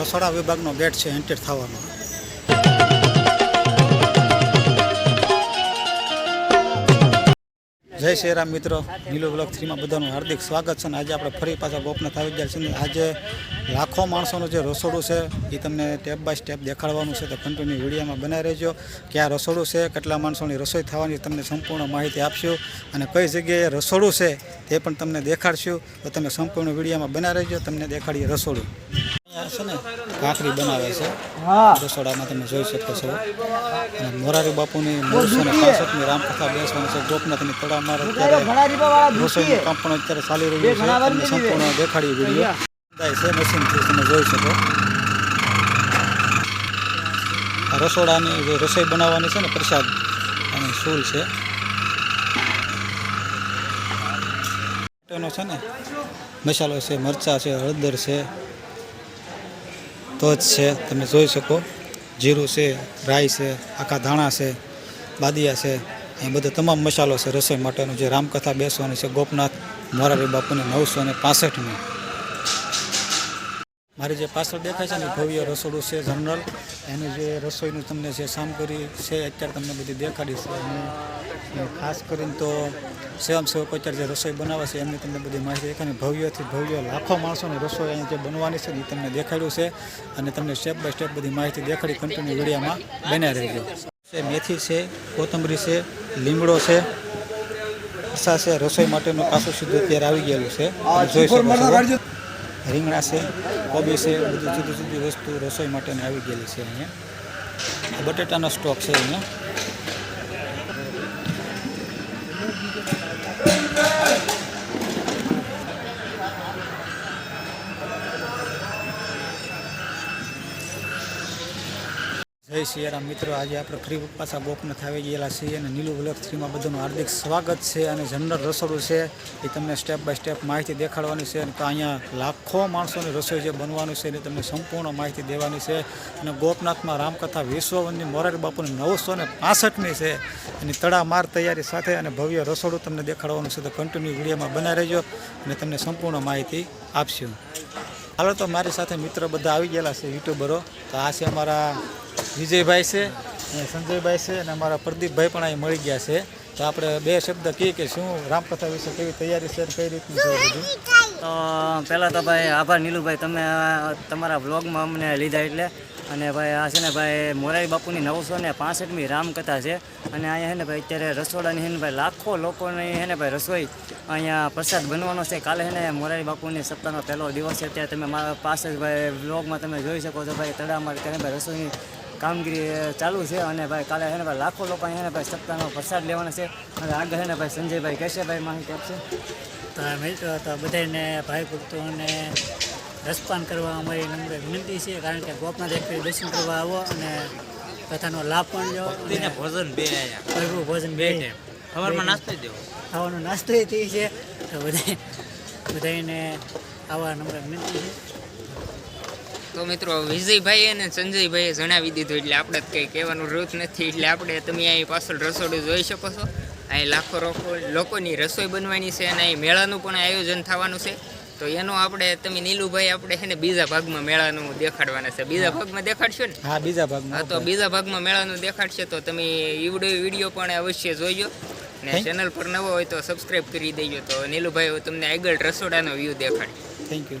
રસોડા વિભાગનો ગેટ છે એન્ટર થવાનો. જય શ્રી રામ મિત્રો. નીલો બ્લોક થ્રીમાં બધાનું હાર્દિક સ્વાગત છે અને આજે આપણે ફરી પાછા ગોપનાથ આવી ગયા છીએ. આજે લાખો માણસોનું જે રસોડું છે એ તમને સ્ટેપ બાય સ્ટેપ દેખાડવાનું છે. તો કન્ટિન્યુ વિડીયોમાં બનાવી રહેજો. કે આ રસોડું છે, કેટલા માણસોની રસોઈ થવાની તમને સંપૂર્ણ માહિતી આપશું. અને કઈ જગ્યાએ રસોડું છે તે પણ તમને દેખાડશું. તો તમે સંપૂર્ણ વિડીયોમાં બનાવી રહેજો. તમને દેખાડીએ રસોડું. છે ને ભાખરી બનાવે છે. રસોડામાં તમે જોઈ શકો છો. અને મોરારી બાપુની નવસો ને પાસઠની રામકથા બેસવાની છે. ગોપનાથની તળાવમાં અત્યારે રસોઈનું કામ પણ અત્યારે ચાલી રહ્યું છે. તમને સંપૂર્ણ દેખાડી વીડિયો. છે મશીનથી તમે જોઈ શકો. રસોડાની જે રસોઈ બનાવવાની છે ને પ્રસાદ અને સૂલ છે. એનો છે ને મસાલો છે મરચાં છે હળદર છે. તજ છે. તમે જોઈ શકો. જીરું છે, રાઈ છે, આખા ધાણા છે, બાદિયા છે. એ બધો તમામ મસાલો છે રસોઈ માટેનો. જે રામકથા બેસવાની છે ગોપનાથ મોરારી બાપુની નવસો ને પાસઠની મારી જે પાછળ દેખાય છે ને ભવ્ય રસોડું છે જનરલ. એનું જે રસોઈનું તમને જે સામગ્રી છે, અત્યારે તમને બધી દેખાડીશ. અને ખાસ કરીને તો સ્વયંસેવકો અત્યારે જે રસોઈ બનાવે છે, એમની તમને બધી માહિતી દેખાય ભવ્યથી ભવ્ય લાખો માણસોની રસોઈ અહીંયા જે બનવાની છે એ તમને દેખાડ્યું છે. અને તમને સ્ટેપ બાય સ્ટેપ બધી માહિતી દેખાડી કન્ટિન્યુ વિડીયામાં બન્યા રહેજો. મેથી છે, કોથમરી છે, લીમડો છે છે, રસોઈ માટેનું પાછું સીધું અત્યારે આવી ગયેલું છે. જોઈ શકો રીંગણા છે, કોબી છે, બધી જુદી જુદી વસ્તુ રસોઈ માટેની આવી ગયેલી છે અહીંયા. બટેટાનો સ્ટોક છે અહીંયા. જય સિયારામ મિત્રો. આજે આપણે ફ્રી પાછા ગોપનાથ આવી ગયેલા છીએ અને નીલું બ્લોક થ્રીમાં બધાનું હાર્દિક સ્વાગત છે અને જનરલ રસોડું છે એ તમને સ્ટેપ બાય સ્ટેપ માહિતી દેખાડવાની છે અને અહીંયા લાખો માણસોની રસોઈ જે બનવાનું છે એની તમને સંપૂર્ણ માહિતી દેવાની છે. અને ગોપનાથમાં રામકથા વિશ્વવનની મોરારી બાપુની નવસો ને પાસઠની છે. એની તડામાર તૈયારી સાથે અને ભવ્ય રસોડું તમને દેખાડવાનું છે. તો કન્ટિન્યુ વિડીયોમાં બના રહેજો અને તમને સંપૂર્ણ માહિતી આપશું. હાલો તો મારી સાથે મિત્ર બધા આવી ગયેલા છે યુટ્યુબરો તો આ છે અમારા વિજયભાઈ છે. અને સંજયભાઈ છે અને અમારા પ્રદીપભાઈ પણ અહીં મળી ગયા છે. તો આપણે બે શબ્દ કહીએ કે શું રામકથા વિશે કેવી તૈયારી છે કઈ રીતની છે બધું? તો પહેલાં તો ભાઈ આભાર નીલુભાઈ તમે તમારા વ્લોગમાં અમને લીધા એટલે. અને ભાઈ આ છે ને ભાઈ મોરારી બાપુની નવસો ને પાસઠમી રામકથા છે. અને અહીંયા હે ને ભાઈ અત્યારે રસોડાની છે ને ભાઈ લાખો લોકોની છે ને ભાઈ રસોઈ અહીંયા પ્રસાદ બનવાનો છે. કાલે હે ને મોરારી બાપુની સપ્તાહનો પહેલો દિવસ છે. અત્યારે તમે મારા પાસે જ ભાઈ વ્લોગમાં તમે જોઈ શકો છો ભાઈ તળાવમાં ત્યારે ભાઈ રસોઈની કામગીરી ચાલુ છે અને ભાઈ કાલે છે ને ભાઈ લાખો લોકો અહીંયા ને ભાઈ સપ્તાહનો પ્રસાદ લેવાના છે અને આગળ છે ને ભાઈ સંજયભાઈ કહેશે ભાઈ માહિતી આપશે. તો મિત્રો તો બધાને ભાઈ ભક્તોને રસપાન કરવા અમારી નમ્ર વિનંતી છે કારણ કે ગોપનાથ એક દર્શન કરવા આવો અને કથાનો લાભ પણ લો અને ભોજન બે આયા ભરપૂર ભોજન બે. સવારમાં નાસ્તો દેવો. ખાવાનો નાસ્તો એ થઈ છે. તો બધા બધાને આવા નમ્ર વિનંતી છે. તો મિત્રો વિજયભાઈ અને સંજયભાઈએ જણાવી દીધું એટલે આપણે કંઈ કહેવાનું રૂપ નથી. એટલે આપણે તમે અહીં પાછળ રસોડું જોઈ શકો છો. અહીં લાખો લોકો લોકોની રસોઈ બનવાની છે અને અહીં મેળાનું પણ આયોજન થવાનું છે. તો એનો આપણે તમે નીલુભાઈ આપણે છે ને બીજા ભાગમાં મેળાનું દેખાડવાના છે. બીજા ભાગમાં દેખાડશો ને? હા બીજા હા ભાગમાં તો બીજા ભાગમાં મેળાનું દેખાડશે તો તમે ઈવડો વીડિયો પણ અવશ્ય જોઈજો. ને ચેનલ પર નવો હોય તો સબસ્ક્રાઇબ કરી દેજો. તો નીલુભાઈ હું તમને આગળ રસોડાનો વ્યૂ દેખાડે થેન્ક યુ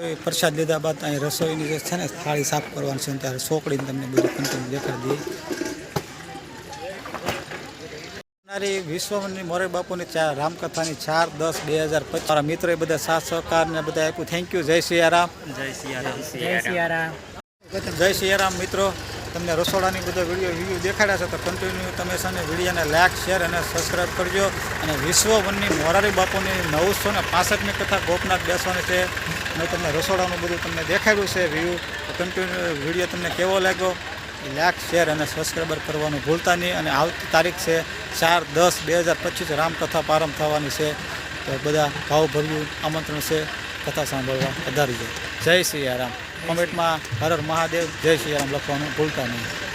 પ્રસાદ લીધા બાદ અહીં રસોઈની જે છે ને થાળી સાફ કરવાની છે ત્યારે સોકડીને તમને બધું કન્ટિન્યુ દેખાડી દઈએ. આવનારી વિશ્વની મોરે બાપુની ચાર રામકથાની ચાર દસ બે હજાર પચીસ. મારા મિત્રો બધા સાથ સહકાર ને બધા આપ્યું. થેન્ક યુ જય સિયારામ. જય સિયારામ. જય સિયારામ. જય સિયારામ મિત્રો. તમને રસોડાની બધા વીડિયો વ્યૂ દેખાડ્યા છે તો કન્ટિન્યુ તમે છે ને વિડીયોને લાઇક શેર અને સબસ્ક્રાઈબ કરજો. અને વિશ્વ વનની મોરારી બાપુની નવસો ને પાસઠની કથા ગોપનાથ બેસવાની છે. મેં તમને રસોડાનું બધું તમને દેખાડ્યું છે વ્યૂ કન્ટિન્યુ વીડિયો તમને કેવો લાગ્યો? લાઈક શેર અને સબસ્ક્રાઈબર કરવાનું ભૂલતા નહીં. અને આવતી તારીખ છે ચાર દસ બે હજાર પચીસ રામકથા પ્રારંભ થવાની છે. તો બધા ભાવભર્યું આમંત્રણ છે. કથા સાંભળવા પધારી જાય જય શ્રી રામ કોમેન્ટમાં હર હર મહાદેવ જય શ્રી રામ લખવાનું ભૂલતા નહીં.